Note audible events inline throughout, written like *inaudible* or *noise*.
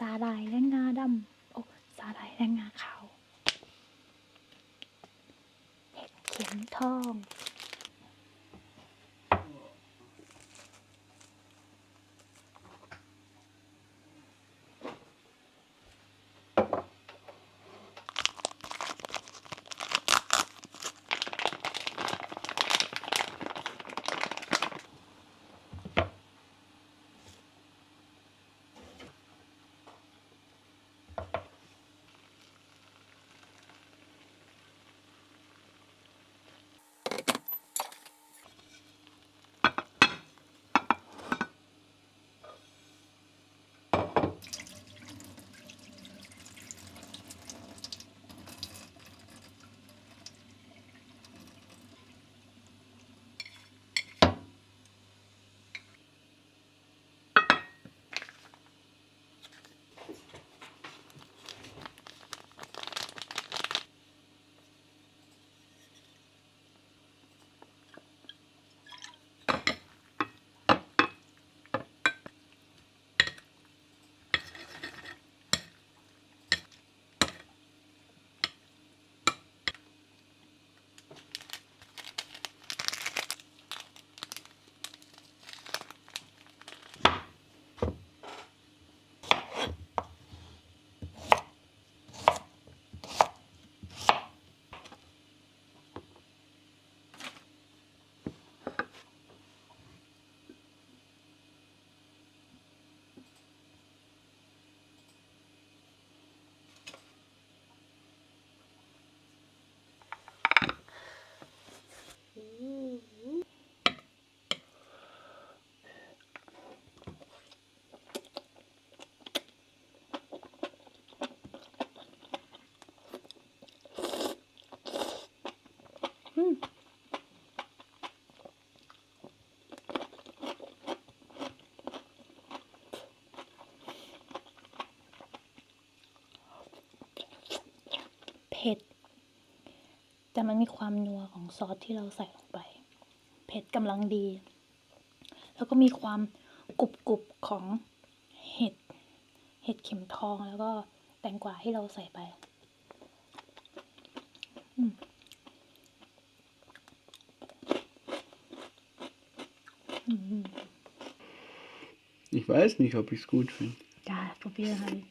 หร่ายและงาดำโอ้สาหร่ายและงาขาว เห็ดเข็มทอง แต่มันมีความนัวของซอสที่เราใส่ลงไป เผ็ดกำลังดี แล้วก็มีความกรุบกรุบๆของเห็ด เห็ดเข็มทองแล้วก็แตงกวาที่เราใส่ไปอืมอืม Ich weiß nicht, ob ich es gut finde. Ja, probiere halt.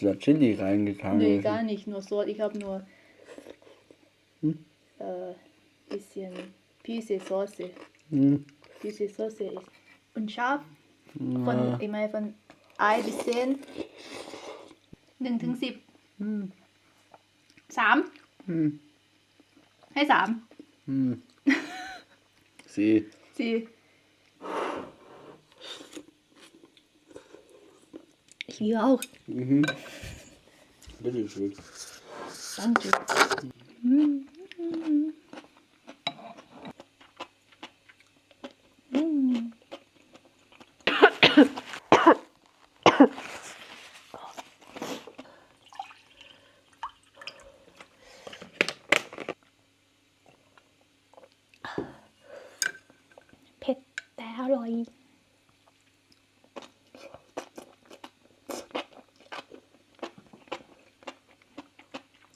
Hast du da Chili reingetan? Nee, oder gar nicht, nur so. Ich habe nur Hm? äh, bisschen Pisse Soße. so? Hm. Pisse Soße ist. Und scharf. Ja. Von, ich meine, von 1 bis 10. 1ถึง10 Hm. 3 Hm. ให้3 Hm. See. 4 Ich hier auch. Mhm. Bitte schön. Danke. Mhm.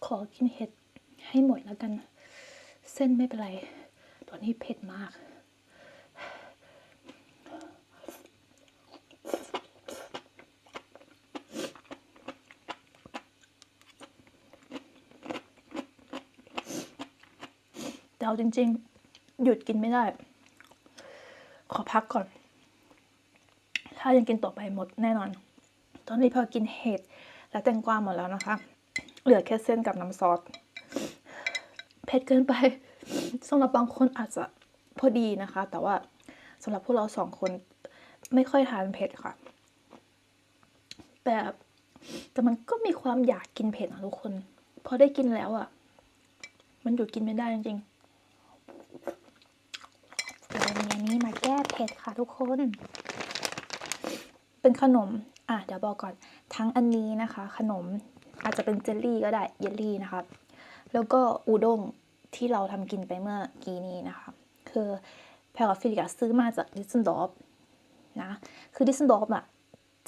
ขอกินเห็ดให้หมดแล้วกัน เส้นไม่เป็นไรตอนนี้เผ็ดมาก แต่เอาจริง ๆ หยุดกินไม่ได้ ขอพักก่อน ถ้ายังกินต่อไปหมดแน่นอน ตอนนี้พอกินเห็ดและแตงกวาหมดแล้วนะคะ เหลือแค่เส้นกับน้ำซอสเผ็ดเกินไปสำหรับบางคนอาจจะพอดีนะคะ แต่ว่าสำหรับพวกเราสองคนไม่ค่อยทานเผ็ดค่ะ แต่แต่มันก็มีความอยากกินเผ็ดนะทุกคน พอได้กินแล้วอะ่ะ มันหยุดกินไม่ได้จริงๆเดี๋ยววันนี้มาแก้เผ็ดค่ะทุกคน เป็นขนม อะเดี๋ยวบอกก่อน ทั้งอันนี้นะคะ ขนม อาจจะเป็นเจลลี่ก็ได้เยลลี่นะคะแล้วก็อูด้งที่เราทำกินไปเมื่อกี้นี้นะคะคือแพรกับฟิลิกซื้อมาจากดิสเซนดอฟนะคือดิสเซนดอฟอะ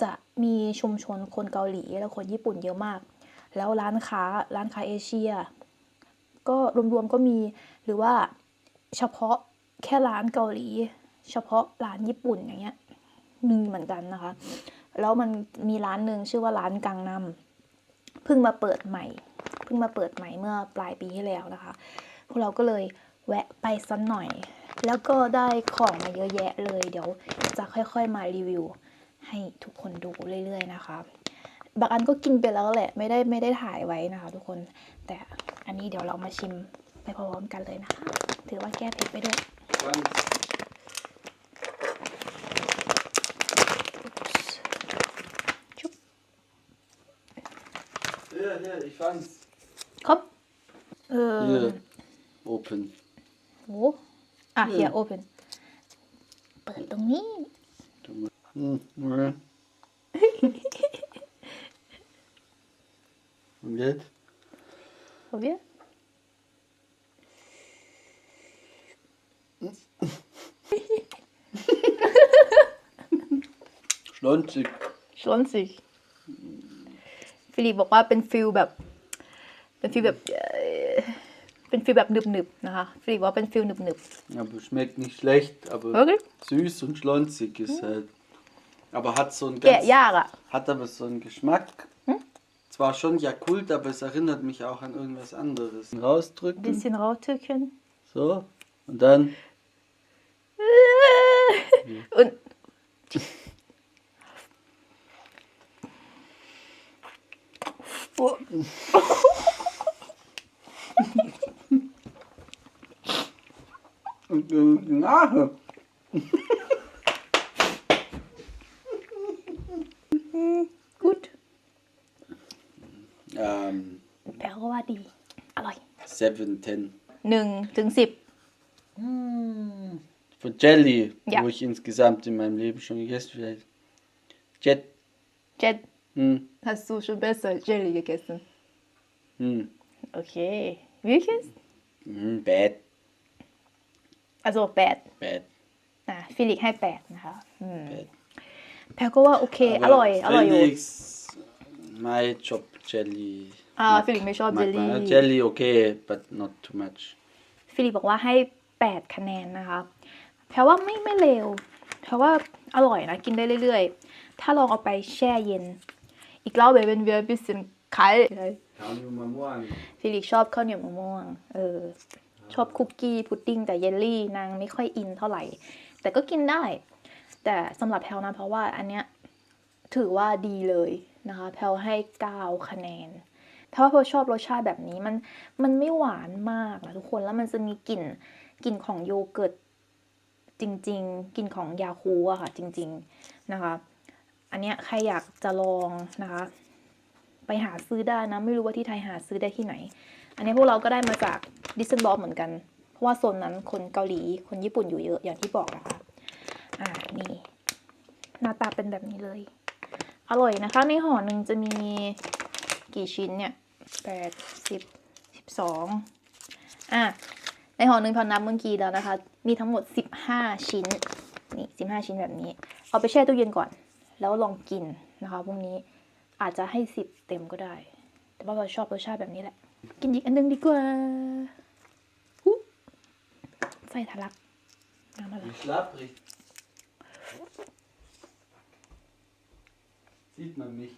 จะมีชุมชนคนเกาหลีและคนญี่ปุ่นเยอะมาก แล้วร้านค้าร้านค้าเอเชีย ก็รวมๆก็มีหรือว่าเฉพาะแค่ร้านเกาหลี เฉพาะร้านญี่ปุ่นอย่างเงี้ยมีเหมือนกันนะคะ แล้วมันมีร้านหนึ่งชื่อว่าร้านกังนำ เพิ่งมาเปิดใหม่ เพิ่งมาเปิดใหม่เมื่อปลายปีที่แล้วนะคะ พวกเราก็เลยแวะไปสักหน่อย แล้วก็ได้ของมาเยอะแยะเลย เดี๋ยวจะค่อยๆมารีวิว ให้ทุกคนดูเรื่อยๆนะคะ บางอันก็กินไปแล้วแหละ ไม่ได้ไม่ได้ถ่ายไว้นะคะ ทุกคน แต่อันนี้เดี๋ยวเรามาชิมไปพร้อมๆกันเลยนะคะ ถือว่าแก้เผ็ดไปด้วย hier, ich fand's. Komm. Ähm, hier. Open. Wo? Ah, hier, hier open. Hm, Und jetzt? Probier. Schlonzig. Schlonzig. ชวนสิฟิลิปบอกว่าเป็นฟิลแบบ เป็นฟิลแบบเอ่อเป็นฟิลแบบหนึบๆนะคะ ฟิลิปว่าเป็นฟิลหนึบ Aber schmeckt nicht schlecht, aber Okay. süß und schlonzig ist halt. Aber hat so einen ๆ แกะ ganz, ยากอ่ะ hat aber so einen Geschmack. Zwar schon Jakult, aber es erinnert mich auch an irgendwas anderes. Rausdrücken. bisschen rausdrücken So. Und dann. *laughs* und *laughs* Oh, Und äh, die Nase. gut Ähm, แปลว่าดี อร่อย seven, ten. หนึ่งถึงสิบ Von Jelly, Ja. wo ich insgesamt in meinem Leben schon gegessen habe. Jet. เจ็ด Hm, hast du schon besser Jelly gegessen hm, okay wirklich hm, bad, also แปด bad, อะฟิลิกให้แปดนะคะอืม bad. แพลก็ว่าโอเคอร่อย อร่อยอยู่ Felix, my job Jelly. อ่า Mag- ฟิลิกไม่ชอบ mag เจลลี่ man. Jelly okay, but not too much. ฟิลิปบอกว่าให้แปดคะแนนนะคะแปลว่าไม่ไม่เลวแปลว่าอร่อยนะ กินได้เรื่อยๆ ถ้าลองเอาไปแช่เย็น อีกรอบเ wenn wir ein bisschen kalt ฟิลิปชอบข้าวเหนียวมะม่วง เออ ชอบคุกกี้พุดดิ้งแต่เยลลี่นางไม่ค่อยอินเท่าไหร่ แต่ก็กินได้ แต่สำหรับแพลนะเพราะว่าอันเนี้ยถือว่าดีเลยนะคะ แพลให้เก้าคะแนน เพราะว่าแพลชอบรสชาติแบบนี้มันมันไม่หวานมากนะทุกคนแล้วมันจะมีกลิ่นกลิ่นของโยเกิร์ตจริง ๆกลิ่นของยาคูอะค่ะ จริง ๆ นะคะ อันเนี้ยใครอยากจะลองนะคะ ไปหาซื้อได้นะ ไม่รู้ว่าที่ไทยหาซื้อได้ที่ไหน อันนี้พวกเราก็ได้มาจากดิสเซนบอเหมือนกัน เพราะว่าโซนนั้นคนเกาหลีคนญี่ปุ่นอยู่เยอะอย่างที่บอกนะคะอ่านี่หน้าตาเป็นแบบนี้เลย อร่อยนะคะ ในห่อหนึ่งจะมีกี่ชิ้นเนี่ยแปดสิบสิบสองอะในห่อหนึ่งพอนับเมื่อกี้แล้วนะคะ มีทั้งหมดสิบห้าชิ้น นี่สิบห้าชิ้นแบบนี้ เอาไปแช่ตู้เย็นก่อน แล้วลองกินนะคะพรุ่งนี้อาจจะให้สิบเต็มก็ได้ แต่ว่าเราชอบรสชาติแบบนี้แหละ กินอีกอันหนึงดีกว่าอุ๊ยไส้ทะลักน้ำทะลัก Wie schlapprig. Sieht man mich.